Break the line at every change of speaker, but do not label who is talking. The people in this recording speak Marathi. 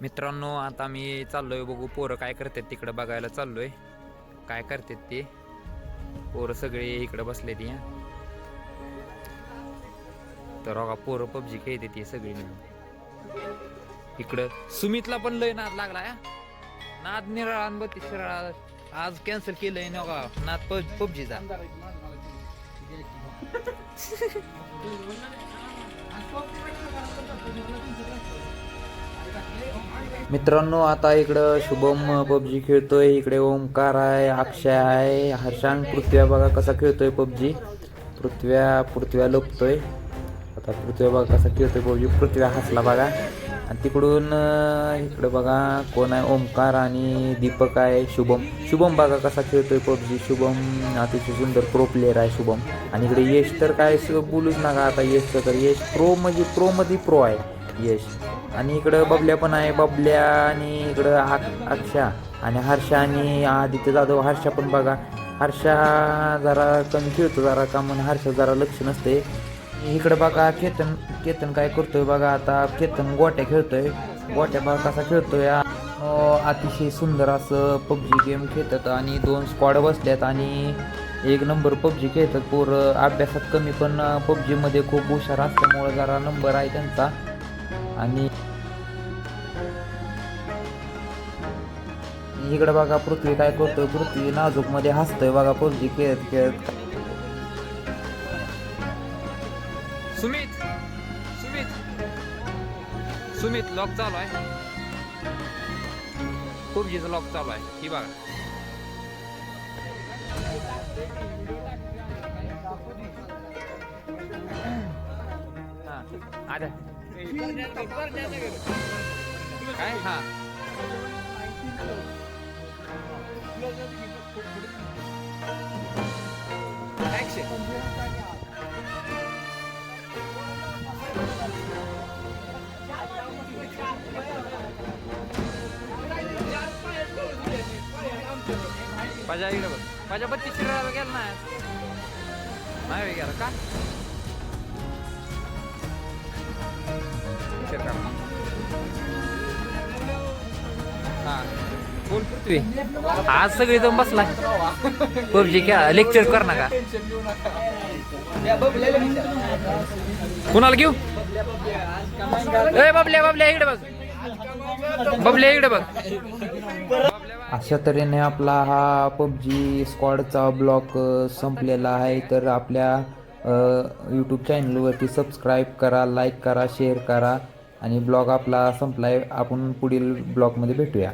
मित्रांनो आता मी चाललोय बघू पोरं काय करतात तिकडं बघायला चाललोय. काय करतात ते? पोरं सगळे इकडं बसले ती तर बघा पोरं पबजी खेळते ती सगळी मिळून. इकडं सुमितला पण लय नाद लागला या. नाद निराळा बत्तीस शिराळा. आज कॅन्सल केलंय ना नाद पब पबजीचा. मित्रांनो आता इकडं शुभम पबजी खेळतोय इकडे ओमकार आहे अक्षय आहे हर्षांग पृथ्व्या बघा कसा खेळतोय पबजी. पृथ्व्या पृथ्व्या लोपतोय. आता पृथ्व्या बघा कसा खेळतोय पबजी. पृथ्व्या हसला बघा. आणि तिकडून इकडं बघा कोण आहे? ओमकार आणि दीपक आहे शुभम. शुभम बघा कसा खेळतोय पबजी. शुभम अतिशय सुंदर प्रो प्लेअर आहे शुभम. आणि इकडे यश तर काय बोलूच नका. आता यशचं तर यश प्रो म्हणजे प्रो मध्ये प्रो आहे. यश आणि इकडं बबल्या पण आहे. बबल्या आणि इकडं हा अक्षा आणि हर्षा आणि आदित्य जाधव. हर्षा पण बघा. हर्षा जरा कमी खेळतो जरा का म्हणून हर्षा जरा लक्ष नसते इकडं बघा केतन केतन काय करतोय बघा. आता केतन गोट्या खेळतोय. गोट्या बघा कसा खेळतोय. अतिशय सुंदर असं पबजी गेम खेळतात आणि दोन स्क्वॉड बसल्यात आणि एक नंबर पबजी खेळतात. पोरं अभ्यासात कमी पण पबजीमध्ये खूप हुशार असल्यामुळं जरा नंबर आहे त्यांचा. आणि इकडे बघा पृथ्वी काय करतोय? पृथ्वी नाजूकमध्ये हसतोय बघा पृथ्वी खेळत खेळत. सुमित सुमित सुमित लॉक चालू आहे. पबजीचा लॉक चालू आहे. ही बघा. हा आता काय? हा. पाजा इकडे बघ. पाजा बत्तीस शिरायला गेला नाही नाही गेला का? शिर काढ. हा. बोल पृथ्वी? आज सगळी जाऊन बसला पबजी खेळा लेक्चर कर ना का कुणाला घेऊ? ए बबल्या बाबल्या इकडे बघ. बबल्या इकडे बघ. अशा तऱ्हेने आपला हा पबजी स्क्वॉडचा ब्लॉक संपलेला आहे. तर आपल्या यूट्यूब चॅनलवरती सबस्क्राईब करा लाईक करा शेअर करा. आणि ब्लॉग आपला संपलाय. आपण पुढील ब्लॉगमध्ये भेटूया.